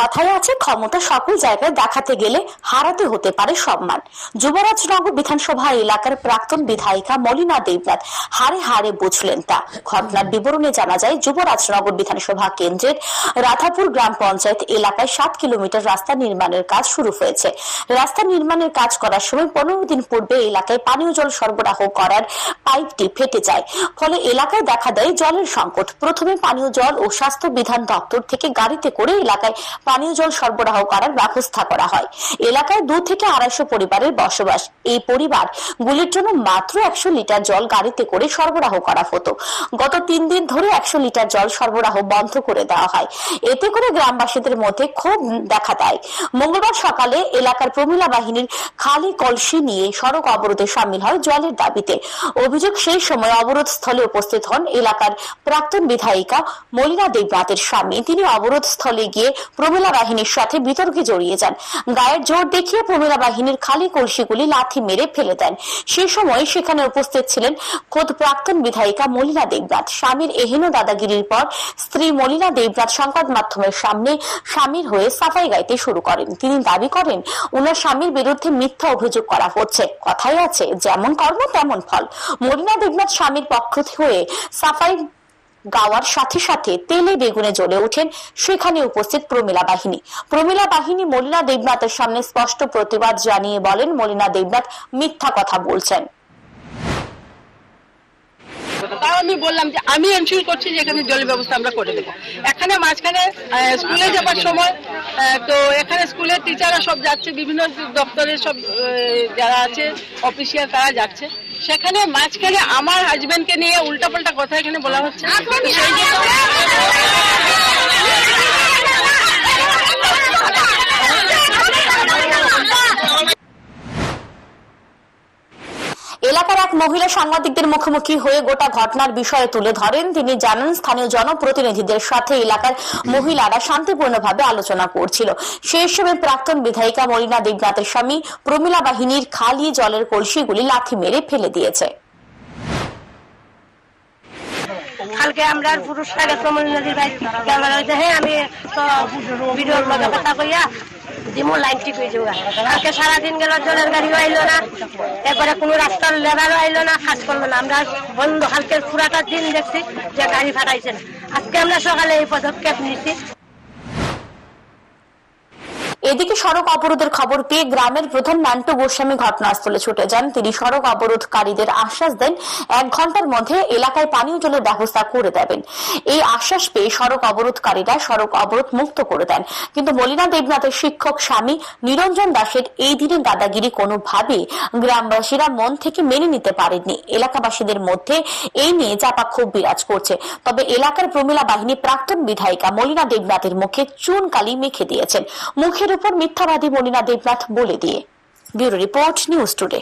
কথায় আছে, ক্ষমতা সকল জায়গায় দেখাতে গেলে হারাতে হতে পারে সম্মান। যুবরাজনগর বিধানসভা এলাকার প্রাক্তন বিধায়িকা মলিনা দেবনাথ হারে হারে বুঝলেন তা। ঘটনার বিবরণে জানা যায়, যুবরাজনগর বিধানসভা কেন্দ্রের রাধাপুর গ্রাম পঞ্চায়েত এলাকায় সাত কিলোমিটার রাস্তা নির্মাণের কাজ শুরু হয়েছে। রাস্তা নির্মাণের কাজ করার সময় পনেরো দিন পূর্বে এলাকায় পানীয় জল সরবরাহ করার পাইপটি ফেটে যায়। ফলে এলাকায় দেখা দেয় জলের সংকট। প্রথমে পানীয় জল ও স্বাস্থ্য বিধান দপ্তর থেকে গাড়িতে করে এলাকায় পানীয় জল সরবরাহ করার ব্যবস্থা করা হয়। এলাকায় দু থেকে আড়াইশো পরিবারের বসবাস। এই পরিবার গুলির জন্য মাত্র একশো লিটার জল গাড়িতে করে সরবরাহ করা হতো। গত তিন দিন ধরে একশো লিটার জল সরবরাহ বন্ধ করে দেওয়া হয়। এতে করে গ্রামবাসীদের মধ্যে ক্ষোভ দেখা দেয়। মঙ্গলবার সকালে এলাকার প্রমিলা বাহিনীর খালি কলসি নিয়ে সড়ক অবরোধে সামিল হয় জলের দাবিতে। অভিযোগ সেই সময় অবরোধ স্থলে উপস্থিত হন এলাকার প্রাক্তন বিধায়িকা মলিনা দেবনাথের স্বামী। তিনি অবরোধ স্থলে গিয়ে প্রমিলা বাহিনীর সাথে বিতর্কে জড়িয়ে যান। গায়ের জোর দেখিয়ে প্রমিলা বাহিনীর খালি কলসিগুলি লাথি মেরে ফেলে দেন। সে সময় সেখানে উপস্থিত ছিলেন খোদ প্রাক্তন বিধায়িকা মলিনা দেবনাথ স্বামীর এহেন দাদাগিরির পর স্ত্রী মলিনা দেবনাথ সংবাদ মাধ্যমের সামনে স্বামীর হয়ে সাফাই গাইতে শুরু করেন। তিনি দাবি করেন ওনার স্বামীর বিরুদ্ধে মিথ্যা অভিযোগ করা হচ্ছে। কথাই আছে, যেমন কর্ম, তেমন ফল। মলিনা দেবনাথ স্বামীর পক্ষ হয়ে সাফাই গাওয়ার সাথে সাথে তেলে বেগুনে জ্বলে ওঠেন সেখানে উপস্থিত প্রমিলা বাহিনী। প্রমিলা বাহিনী মলিনা দেবনাথের সামনে স্পষ্ট প্রতিবাদ জানিয়ে বলেন, মলিনা দেবনাথ মিথ্যা কথা বলছেন। তাও আমি বললাম যে আমি এনশিওর করছি যে এখানে জলের ব্যবস্থা আমরা করে দেবো। এখানে মাঝখানে স্কুলে যাবার সময় তো এখানে স্কুলের টিচাররা সব যাচ্ছে, বিভিন্ন দপ্তরের সব যারা আছে অফিসিয়াল তারা যাচ্ছে। সেখানে মাঝখানে আমার হাজবেন্ডকে নিয়ে উল্টাপাল্টা কথা এখানে বলা হচ্ছে। এলাকার এক মহিলা সাংবাদিকদের মুখোমুখি হয়ে গোটা ঘটনার বিষয়ে তুলে ধরেন। তিনি জানান, স্থানীয় জনপ্রতিনিধিদের সাথে এলাকার মহিলারা শান্তিপূর্ণভাবে আলোচনা করছিল। সেই সময় প্রাক্তন বিধায়িকা মরিনা দেবনাথের স্বামী প্রমিলা বাহিনীর খালি জলের কলসিগুলি লাথি মেরে ফেলে দিয়েছে। কালকে আমরা পুরুষরা গেছো নদীর ভাই হ্যাঁ আমি তো ভিডিওর কথা কইয়া দিমু লাইন ঠিক হয়ে যাব আজকে সারাদিন গেল, জলের গাড়িও আইলো না। এরপরে কোনো রাস্তার লেবারও আইলো না, কাজ করল না। আমরা বন্ধ, কালকের পুরাটা দিন দেখছি যে গাড়ি ফাটাইছে না। আজকে আমরা সকালে এই পদক্ষেপ নিয়েছি এদিকে সড়ক অবরোধের খবর পেয়ে গ্রামের প্রধান নান্টু গোস্বামী ঘটনাস্থলে ছুটে যান। তিনি সড়ক অবরোধকারীদের আশ্বাস দেন। এক ঘণ্টার মধ্যে এলাকায় পানীয় জলের ব্যবস্থা করে দেবেন। এই আশ্বাস পেয়ে সড়ক অবরোধকারীরা সড়ক অবরোধ মুক্ত করে দেন। কিন্তু মলিনা দেবনাথের শিক্ষক স্বামী নিরঞ্জন দাসের এই দিনের দাদাগিরি কোনোভাবেই গ্রামবাসীরা মন থেকে মেনে নিতে পারেননি। এলাকাবাসীদের মধ্যে এই নিয়ে চাপা ক্ষোভ বিরাজ করছে। তবে এলাকার প্রমিলা বাহিনী প্রাক্তন বিধায়িকা মলিনা দেবনাথের মুখে চুন কালি মেখে দিয়েছেন। মুখের উপর মিথ্যাবাদী মনিনা দেবনাথ বলে দিয়ে। Bureau report news today.